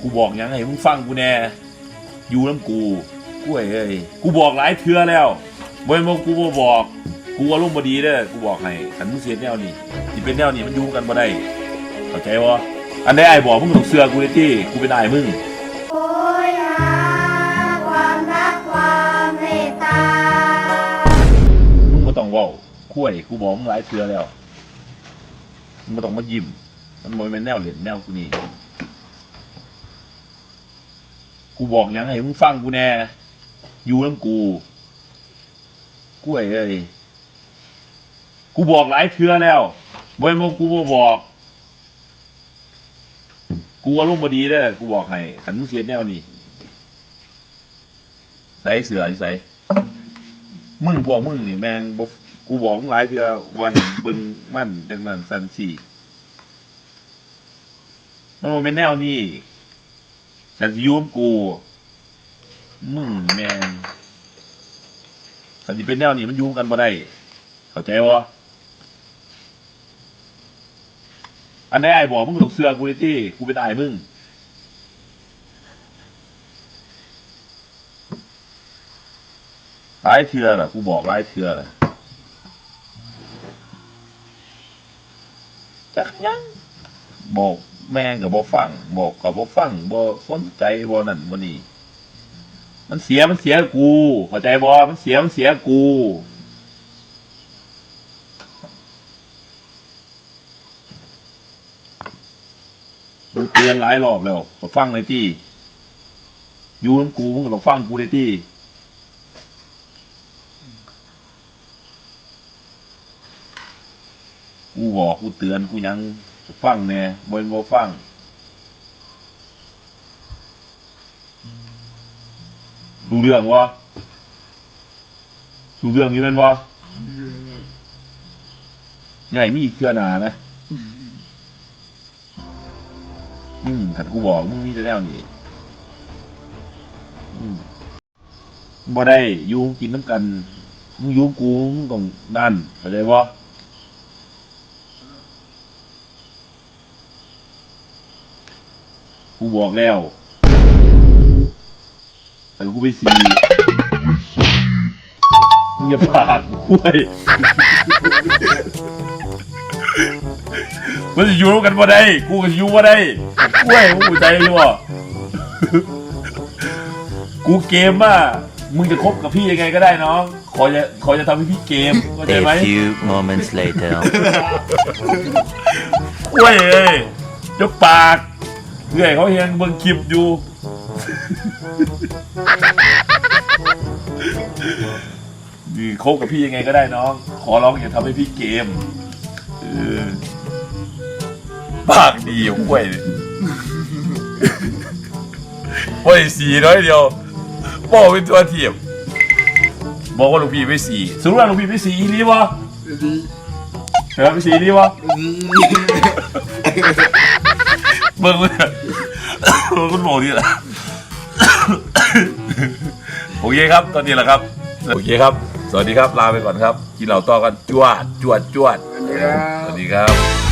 กูบอกยังไงมึงฟังกูแน่อยู่น้ำกูกูเอ้ยกูบอกหลายเทื่อแล้วบ่เป็นว่ากูบ่บอกกูอารมณ์บ่ดีเด้อกูบอกให้คันมึงเสียแนวนี้ที่เป็นแนวนี้มันอยู่กันบ่ได้เข้าใจบ่อันใดไอ้ายบอกมึงต้องเชื่อกูเลยที่กูเป็นอ้ายมึงโอยหาความรักความเมตตามึงบ่ต้องเว้าคุยกูบอกมึงหลายเทื่อแล้วมึงบ่ต้องมายิ้มมันบ่แม่นแนวเล่นแนวกูนี่ กูบอกยังไงมึงฟังกูแน่ อยู่น้ำกูกูเอ้ยกูบอกหลายเทื่อแล้วบ่เป็นว่ากูบ่บอก กูอารมณ์บดีเด้อกูบอกให้คันมึงเสียแนวนี้ใส่เสือใส่มึงพวกมึงนี่แมงบกูบอกหลายเทื่อวันบึงมั่นจังนั้นสันสี่มันบ่เป็นแนวนี้ ฉันสิอยุ่มกู มึงแม่งสันสิเป็นแนวนี้มันอยุ่มกันบ่ได้ เข้าใจบ่อันใดไอ้ายบอกมึงต้องเสือกูเลยที่กูเป็นอ้ายมึงหลายเทือแหละกูบอกหลายเทือแหละจักยังบอก แม่งกับบ่ฟังบอกกับบ่ฟังบ่สนใจบ่นั่นบ่นี่มันเสียมันเสียกูเข้าใจบ่มันเสียมันเสียกูมึงเตือนหลายรอบแล้วก็ฟังเลยที่อยู่น้ำกูมึงก็ต้องฟังกูเลยที่กูบอกกูเตือนกูยัง ฟังแน่บนบ่ฟังดูเรื่องวะดูเรื่องนี้เป็นวะใหญ่มีอีกเทื่อหนานะอืมขันกูบอกมึงมีแต่แนวนี้บ่ได้อยูกินน้ำกันมึงอยูกูมึงต้องดันเข้าใจบ่ กูบอกแล้ว แต่กูไปสีมึงอย่าปากกูไว้มันจะอยู่ร่วมกันบ่ได้ กูก็อยู่บ่ได้กูไว้มึงเข้าใจอยู่บ่กูเกมว่ามึงจะคบกับพี่ยังไงก็ได้น้อง ขอจะขอจะทำให้พี่เกมเข้าใจไหม A few moments later. กล้วยเอ้ยเจ้าปาก เพื่อยเขาเฮียงเบิ่งคลิปอยู่ นี่คบกับพี่ยังไงก็ได้น้อง ขอร้องอย่าทำให้พี่เกมเออปากดีอยู่กล้วยเนี่ยกล้วยสีน้อยเดียวบอกเป็นตัวเทียมบอกว่าลูกพี่ไม่สีสรุปว่าลูกพี่ไม่สีอีนี่วะดีเออไม่สีนี่วะ ดี เบิ่งเลยเบิ่งคุณหมอนี่แหละ โอเคครับ ตอนนี้แหละครับ โอเคครับ สวัสดีครับ ลาไปก่อนครับ กินเหล่าต่อกัน จวด จวด จวด สวัสดีครับ